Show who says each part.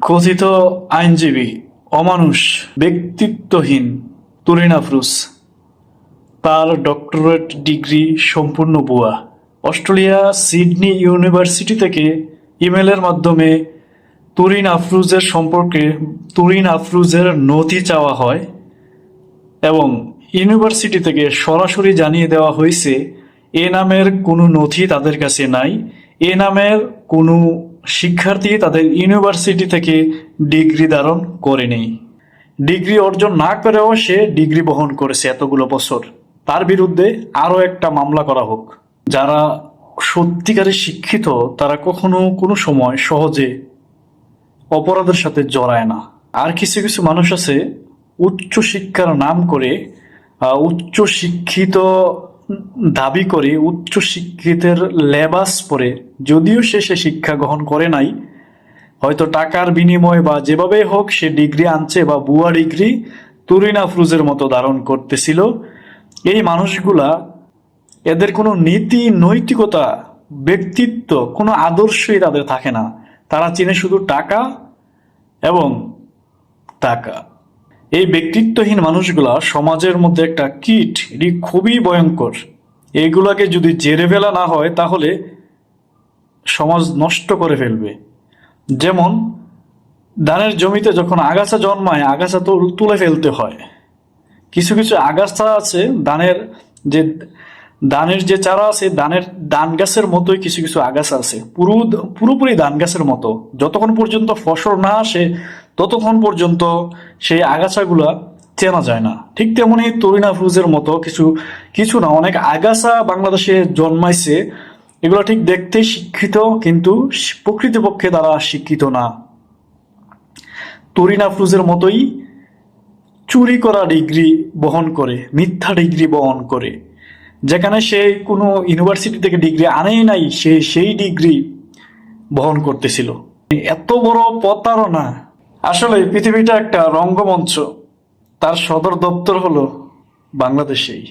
Speaker 1: কথিত আইনজীবী, অমানুষ, ব্যক্তিত্বহীন তুরিন আফরুস তার ডক্টরেট ডিগ্রি সম্পূর্ণ ভুয়া। অস্ট্রেলিয়া সিডনি ইউনিভার্সিটি থেকে ইমেলের মাধ্যমে তুরিন আফরুজের সম্পর্কে তুরিন আফরুজের নথি চাওয়া হয় এবং ইউনিভার্সিটি থেকে সরাসরি জানিয়ে দেওয়া হয়েছে, এ নামের কোনো নথি তাদের কাছে নাই, এ নামের কোনো শিক্ষার্থী তাদের ইউনিভার্সিটি থেকে ডিগ্রি ধারণ করেনি ডিগ্রি অর্জন না করেও সে ডিগ্রি বহন করেছে এতগুলো বছর। তার বিরুদ্ধে আরও একটা মামলা করা হোক। যারা সত্যিকারের শিক্ষিত, তারা কখনো কোনো সময় সহজে অপরাধের সাথে জড়ায় না। আর কিছু কিছু মানুষ আছে উচ্চ শিক্ষার নাম করে উচ্চ শিক্ষিত দাবি করে উচ্চ শিক্ষিতের লেবাস পরে, যদিও সে সে শিক্ষা গ্রহণ করে নাই, হয়তো টাকার বিনিময় বা যেভাবে হোক সে ডিগ্রি আনছে বা বুয়া ডিগ্রি তুরিন ফ্রুজের মতো ধারণ করতেছিল। এই মানুষগুলা এদের কোনো নীতি, নৈতিকতা, ব্যক্তিত্ব, কোনো আদর্শই তাদের থাকে না। তারা চিনে শুধু টাকা এবং টাকা। এই ব্যক্তিত্বহীন মানুষগুলা সমাজের মধ্যে একটা কীট, এটি খুবই ভয়ঙ্কর। এগুলাকে যদি জেরে ফেলা না হয়, তাহলে সমাজ নষ্ট করে ফেলবে। যেমন, ধানের জমিতে যখন আগাছা জন্মায়, আগাছা তো তুলে ফেলতে হয়। কিছু কিছু আগাছা আছে, ধানের যে ধানের যে চারা আছে, ধানের ধান গাছের মতোই কিছু কিছু আগাছা আছে। পুরো পুরোপুরি ধান গাছের মতো। যতক্ষণ পর্যন্ত ফসল না আসে ততক্ষণ পর্যন্ত সেই আগাছাগুলা চেনা যায় না। ঠিক তেমনি তরিনা ফ্রুজের মতো কিছু কিছু না, অনেক আগাছা বাংলাদেশে জন্মাইছে। এগুলো ঠিক দেখতে শিক্ষিত, কিন্তু প্রকৃতপক্ষে তারা শিক্ষিত না। তরিনা ফ্রুজের মতোই চুরি করা ডিগ্রি বহন করে, মিথ্যা ডিগ্রি বহন করে। যেখানে সে কোনো ইউনিভার্সিটি থেকে ডিগ্রি আনেই নাই, সে সেই ডিগ্রি বহন করতেছিল। এত বড় প্রতারণা আসলে পৃথিবীটা একটা রঙ্গমঞ্চ। তার সদর দপ্তর হলো বাংলাদেশেই।